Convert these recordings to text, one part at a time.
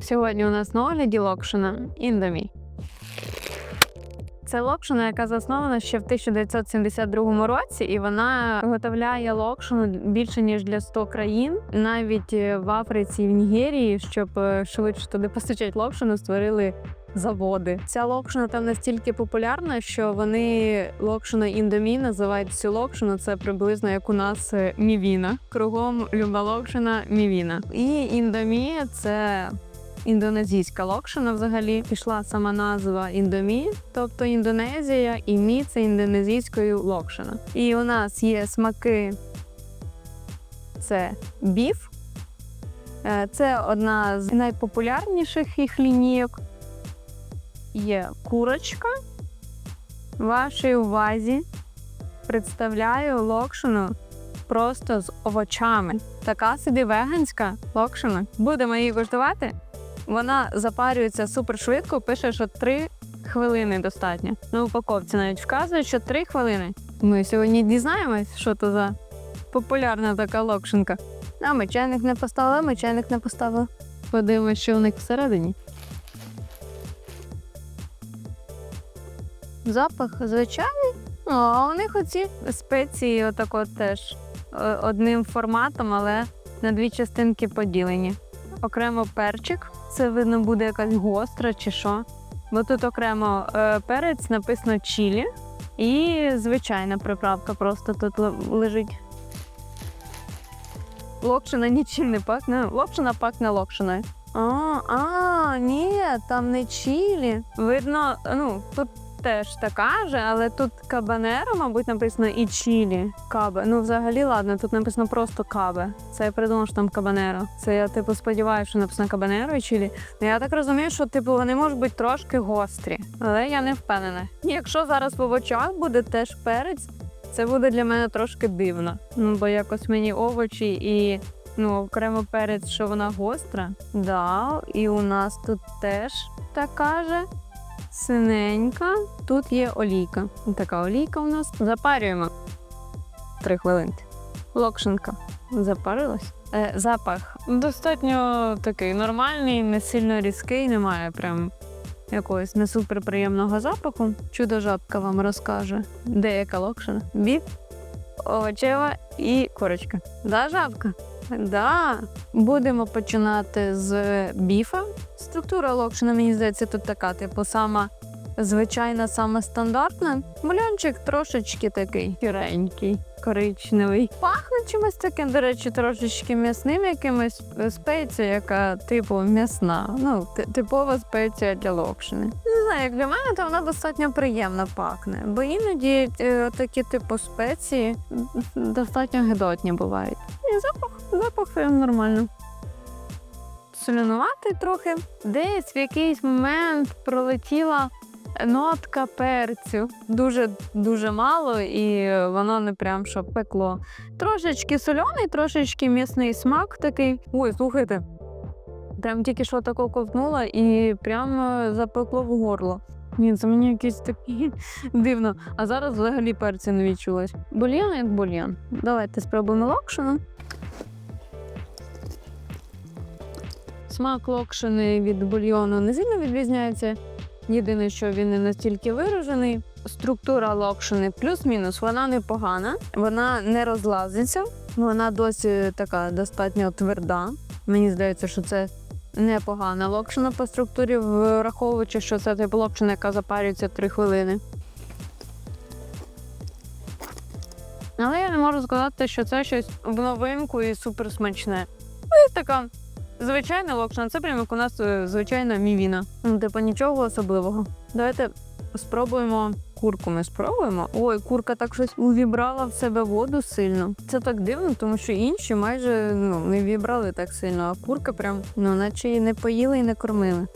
Сьогодні у нас на огляді локшина Індомі. Це локшина, яка заснована ще в 1972 році, і вона виготовляє локшину більше ніж для 100 країн. Навіть е, в Африці і в Нігерії, щоб е, швидше туди постачати локшину, створили заводи. Ця локшина там настільки популярна, що вони локшина індомі називають цю локшину. Це приблизно як у нас е, мівіна. Кругом люба локшина мівіна. І індомі це індонезійська локшина взагалі пішла сама назва індомі, тобто Індонезія, і мі це індонезійською локшина. І у нас є смаки. Це біф. Е, Це одна з найпопулярніших їх лінійок. Є курочка. Вашій увазі представляю локшину просто з овочами. Така собі веганська локшина. Будемо її коштувати. Вона запарюється супер швидко, пише, що 3 хвилини достатньо. На упаковці навіть вказує, що 3 хвилини. Ми сьогодні дізнаємось, що то за популярна така локшинка. А ми чайник не поставили, ми чайник не поставили. Подивимось, що у них всередині. Запах звичайний. А у них оці спеції отак от теж е, одним форматом, але на дві частинки поділені. Окремо перчик. Це видно буде якась гостра чи що. Бо тут окремо е, перець написано чілі і звичайна приправка просто тут лежить. Локшина нічим не пахне. Локшина пахне локшиною. А, а, ні, там не чілі. Видно, ну, тут теж така же, але тут кабанеро, мабуть, написано і чілі. Кабе. Ну, взагалі, ладно, тут написано просто кабе. Це я придумав, що там кабанеро. Це я, типу, сподіваюся, що написано кабанеро і чілі. Ну, я так розумію, що типу вони можуть бути трошки гострі, але я не впевнена. Якщо зараз в овочах буде теж перець, це буде для мене трошки дивно. Ну, бо якось мені овочі і ну, окремо перець, що вона гостра. Да, і у нас тут теж така же синенька. Тут є олійка. Така олійка у нас. Запарюємо. Три хвилинки. Локшинка. Запарилась. Е, запах достатньо такий нормальний, не сильно різкий, немає прям якогось не суперприємного запаху. Чудо жабка вам розкаже, де яка локшина. Біф, овочева і курочка. Да, жабка? Да. Будемо починати з біфа. Структура локшина, мені здається, тут така, типу, сама звичайна, сама стандартна. Бульончик трошечки такий сіренький, коричневий. Пахне чимось таким, до речі, трошечки м'ясним якимось спеція, яка типу м'ясна. Ну, типова спеція для локшини. Не знаю, як для мене, то вона достатньо приємно пахне, бо іноді е, такі типу спеції достатньо гидотні бувають. І запах, запах прям нормально. Солянувати трохи. Десь в якийсь момент пролетіла нотка перцю. Дуже дуже мало, і воно не прям що пекло. Трошечки соляний, трошечки м'ясний смак такий. Ой, слухайте. Прям тільки що тако ковтнула і прямо запекло в горло. Ні, це мені якесь таке дивно. А зараз взагалі перцю не відчулось. Бульйон як бульйон. Давайте спробуємо локшину. Смак локшини від бульйону не сильно відрізняється. Єдине, що він не настільки виражений. Структура локшини плюс-мінус, вона непогана, вона не розлазиться, вона досі така достатньо тверда. Мені здається, що це непогана локшина по структурі, враховуючи, що це типу локшина, яка запарюється 3 хвилини. Але я не можу сказати, що це щось в новинку і супер смачне. Ну, така звичайна локшина, це прямо як у нас е, звичайна мівіна. Ну, Типу нічого особливого. Давайте спробуємо курку. Ми спробуємо. Ой, курка так щось увібрала в себе воду сильно. Це так дивно, тому що інші майже ну, не вібрали так сильно, а курка прям, ну, наче її не поїли і не кормили.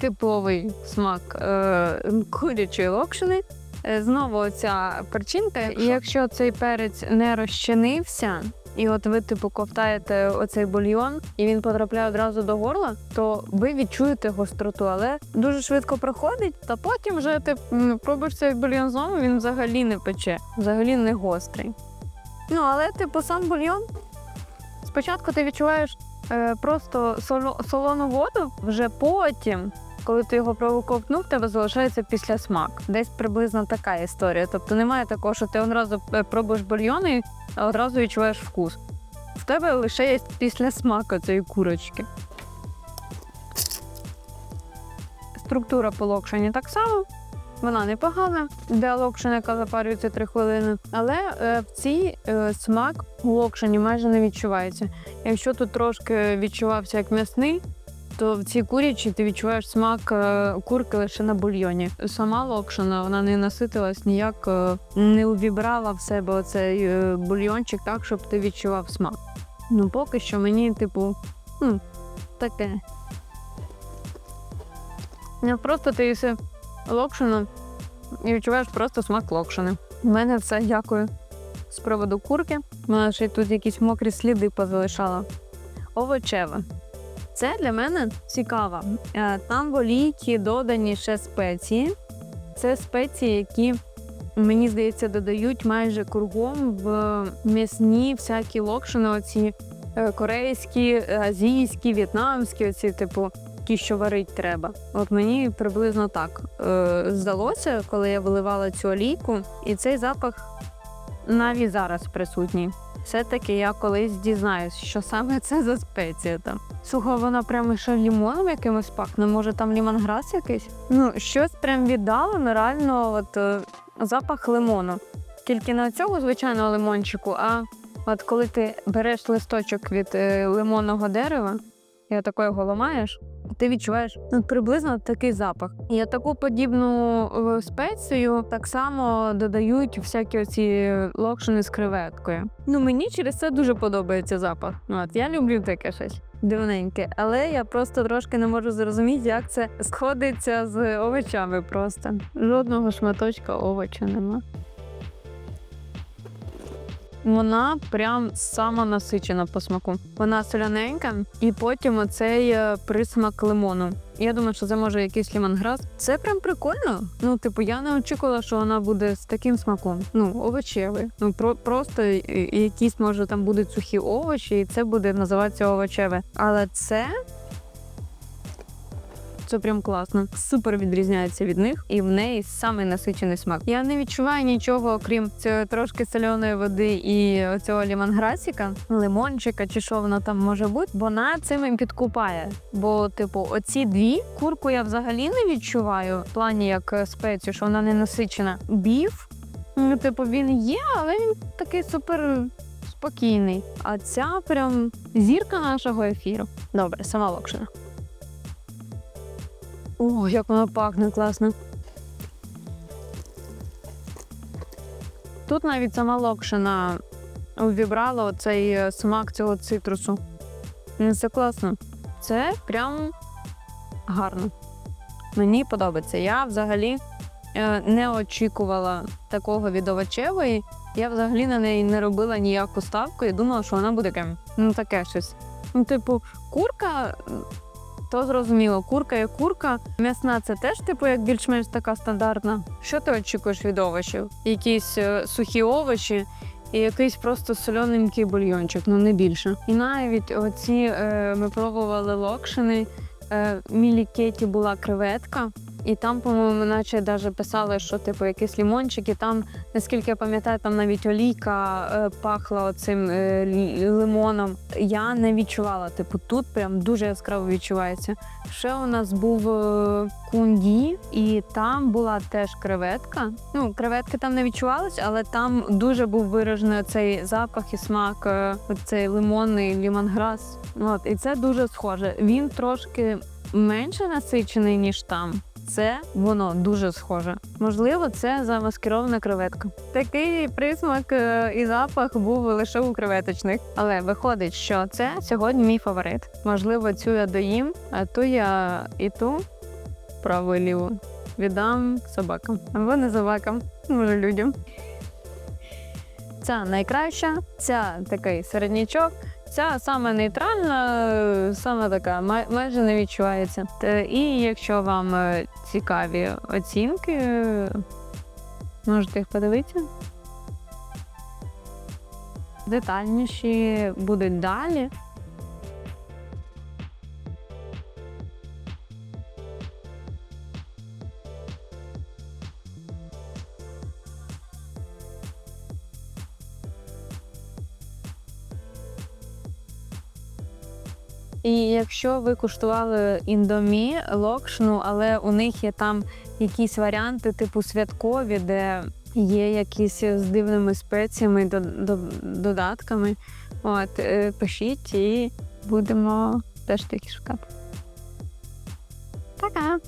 Типовий смак е, курячої локшини. Е, Знову оця перчинка. І якщо цей перець не розчинився, і от ви типу ковтаєте оцей бульйон, і він потрапляє одразу до горла, то ви відчуєте гостроту, але дуже швидко проходить. Та потім вже ти м, пробуєш цей бульйон знову, він взагалі не пече, взагалі не гострий. Ну але типу сам бульйон. Спочатку ти відчуваєш е, просто соло- солону воду вже потім. Коли ти його проковтнув, в тебе залишається після смак. Десь приблизно така історія. Тобто немає такого, що ти одразу е, пробуєш бульйон і одразу відчуваєш вкус. В тебе лише є після смаку цієї курочки. Структура по локшині так само. Вона непогана для локшини, яка запарюється 3 хвилини. Але е, в цій е, смак у локшині майже не відчувається. Якщо тут трошки відчувався як м'ясний, то в цій курячі ти відчуваєш смак е, курки лише на бульйоні. Сама локшина вона не наситилась ніяк, е, не увібрала в себе оцей е, бульйончик так, щоб ти відчував смак. Ну, поки що мені, типу, хм, таке. Ну, просто ти їси локшину і відчуваєш просто смак локшини. У мене все, дякую. З приводу курки. Вона ще й тут якісь мокрі сліди позалишала. Овочеве. Це для мене цікаво. Е, Там в олійці додані ще спеції. Це спеції, які, мені здається, додають майже кругом в м'ясні всякі локшини, оці е, корейські, азійські, в'єтнамські, оці, типу, ті, що варить треба. От мені приблизно так е, здалося, коли я виливала цю олійку, і цей запах навіть зараз присутній. Все-таки я колись дізнаюсь, що саме це за спеція там. Слухай, вона прямо ще лімоном якимось пахне. Може там лімонграс якийсь? Ну, щось прям віддалено, реально, от е, запах лимону. Тільки не цього звичайного лимончику, а от коли ти береш листочок від е, лимонного дерева і отако його ламаєш, ти відчуваєш ну, приблизно такий запах. І таку подібну е, спецію так само додають всякі оці локшини з креветкою. Ну мені через це дуже подобається запах. От я люблю таке щось. Дивненьке, але я просто трошки не можу зрозуміти, як це сходиться з овочами. Просто жодного шматочка овоча нема. Вона прям сама насичена по смаку. Вона соляненька, і потім оцей е, присмак лимону. Я думаю, що це може якийсь лімонграс. Це прям прикольно. Ну, типу, я не очікувала, що вона буде з таким смаком. Ну, овочевий. Ну про просто якісь може там будуть сухі овочі, і це буде називатися овочеве. Але це. Це прям класно. Супер відрізняється від них, і в неї самий насичений смак. Я не відчуваю нічого, окрім цієї трошки соляної води і цього лімонграсіка, лимончика чи що воно там може бути. Вона цим і підкупає. Бо, типу, оці дві курку я взагалі не відчуваю в плані як е, спецію, що вона не насичена. Біф, ну, типу, він є, але він такий супер. Спокійний, а ця прям зірка нашого ефіру. Добре, сама локшина. О, як воно пахне класно. Тут навіть сама локшина увібрала оцей е, смак цього цитрусу. Це класно. Це прям гарно. Мені подобається. Я взагалі е, не очікувала такого від овочевої. Я взагалі на неї не робила ніяку ставку і думала, що вона буде. Ну, таке щось. Ну, типу, курка то зрозуміло, курка є курка. М'ясна це теж, типу, як більш-менш така стандартна. Що ти очікуєш від овочів? Якісь е, сухі овочі і якийсь просто солененький бульйончик, ну не більше. І навіть оці е, ми пробували локшини. Е, мілі мілікеті була креветка, і там, по-моєму, наче навіть писали, що типу якісь лімончики. Там, наскільки я пам'ятаю, там навіть олійка е, пахла оцим е, лимоном. Я не відчувала. Типу, тут прям дуже яскраво відчувається. Ще у нас був е, кунді, і там була теж креветка. Ну, креветки там не відчувались, але там дуже був виражений цей запах і смак, е, цей лимонний лімонграс. От, і це дуже схоже. Він трошки менше насичений, ніж там. Це воно дуже схоже. Можливо, це замаскирована креветка. Такий присмак е, і запах був лише у креветочних. Але виходить, що це сьогодні мій фаворит. Можливо, цю я доїм, а ту я і ту право і ліво віддам собакам. Або не собакам, може людям. Ця найкраща, ця такий середнячок. Ця саме нейтральна, саме така, майже не відчувається. І якщо вам е, цікаві оцінки, можете їх подивитися. Детальніші будуть далі. І якщо ви куштували індомі локшну, але у них є там якісь варіанти, типу святкові, де є якісь з дивними спеціями, до, до, додатками, от, е, пишіть і будемо теж такі шукати. Пока!